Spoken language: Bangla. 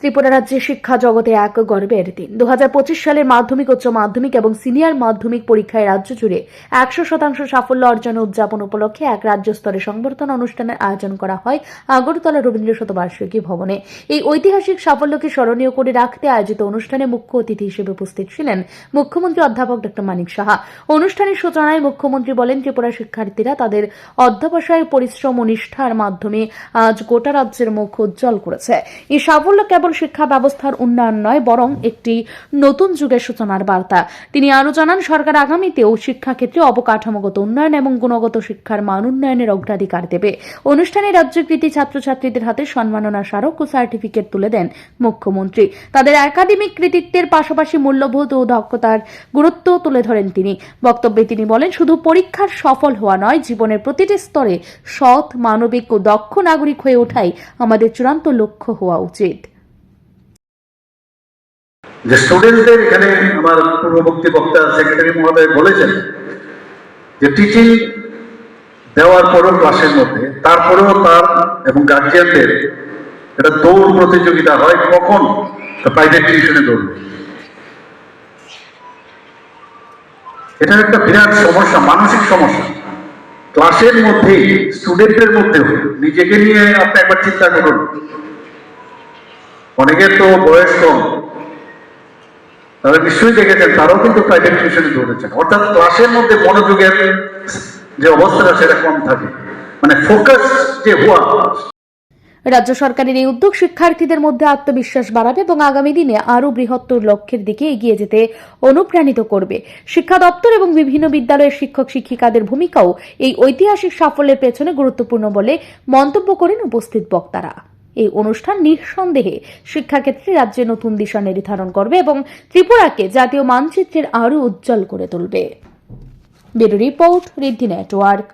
ত্রিপুরা রাজ্যে শিক্ষা জগতে এক গর্বের দিন। দু সালের মাধ্যমিক, উচ্চ মাধ্যমিক এবং সিনিয়র মাধ্যমিক পরীক্ষায় রাজ্য জুড়ে একশো শতাংশ সাফল্য অর্জন উদযাপন উপলক্ষে এক রাজ্য স্তরে সংবর্ধনা অনুষ্ঠানের আয়োজন করা হয় আগরতলা রবীন্দ্র শতবার্ষিকী ভবনে। এই ঐতিহাসিক সাফল্যকে স্মরণীয় করে রাখতে আয়োজিত অনুষ্ঠানে মুখ্য অতিথি হিসেবে উপস্থিত ছিলেন মুখ্যমন্ত্রী অধ্যাপক ডক্টর মানিক সাহা। অনুষ্ঠানের সূচনায় মুখ্যমন্ত্রী বলেন, ত্রিপুরা শিক্ষার্থীরা তাদের অধ্যবসায় পরিশ্রম ও নিষ্ঠার মাধ্যমে আজ গোটা রাজ্যের মুখ উজ্জ্বল করেছে। এই সাফল্য কেবল শিক্ষা ব্যবস্থার উন্নয়ন নয়, বরং একটি নতুন যুগের সূচনার বার্তা। তিনি আরও জানান, সরকার আগামীতেও শিক্ষাক্ষেত্রে অবকাঠামোগত উন্নয়ন এবং গুণগত শিক্ষার মান উন্নয়নের অগ্রাধিকার দেবে। অনুষ্ঠানে রাজ্যের কৃতি ছাত্রছাত্রীদের হাতে সম্মাননা স্মারক ও সার্টিফিকেট তুলে দেন মুখ্যমন্ত্রী। তাদের একাডেমিক কৃতিত্বের পাশাপাশি মূল্যবোধ ও দক্ষতার গুরুত্ব তুলে ধরেন তিনি। বক্তব্যে তিনি বলেন, শুধু পরীক্ষার সফল হওয়া নয়, জীবনের প্রতিটি স্তরে সৎ, মানবিক ও দক্ষ নাগরিক হয়ে ওঠাই আমাদের চূড়ান্ত লক্ষ্য হওয়া উচিত। যে স্টুডেন্টদের এখানে আমার পূর্ববর্তী বক্তা সেক্রেটারি মহোদয় বলেছেন যে টিচিং দেওয়ার পরেও ক্লাসের মধ্যে, তারপরেও তার এবং গার্জিয়ানদের একটা দৌড় প্রতিযোগিতা হয় কখন? প্রাইভেট টিউশনে দৌড়বে এটা একটা বিরাট সমস্যা, মানসিক সমস্যা। ক্লাসের মধ্যেই স্টুডেন্টদের মধ্যে নিজেকে নিয়ে আপনি একবার চিন্তা করুন। অনেকের তো বয়স কম। তারা নিশ্চয়ই দেখেছেন তারাও কিন্তু প্রাইভেট টিউশনে অর্থাৎ ক্লাসের মধ্যে মনোযোগের যে অবস্থাটা সেটা কম থাকে। মানে ফোকাস যে হওয়া। রাজ্য সরকারের এই উদ্যোগ শিক্ষার্থীদের মধ্যে আত্মবিশ্বাস বাড়াবে এবং আগামী দিনে আরও বৃহত্তর লক্ষ্যের দিকে এগিয়ে যেতে অনুপ্রাণিত করবে। শিক্ষা দপ্তর এবং বিভিন্ন বিদ্যালয়ের শিক্ষক শিক্ষিকাদের ভূমিকাও এই ঐতিহাসিক সাফল্যের পেছনে গুরুত্বপূর্ণ বলে মন্তব্য করেন উপস্থিত বক্তারা। এই অনুষ্ঠান নিঃসন্দেহে শিক্ষাক্ষেত্রে রাজ্যে নতুন দিশা নির্ধারণ করবে এবং ত্রিপুরাকে জাতীয় মানচিত্রের আরও উজ্জ্বল করে তুলবে। Report Riddhi network.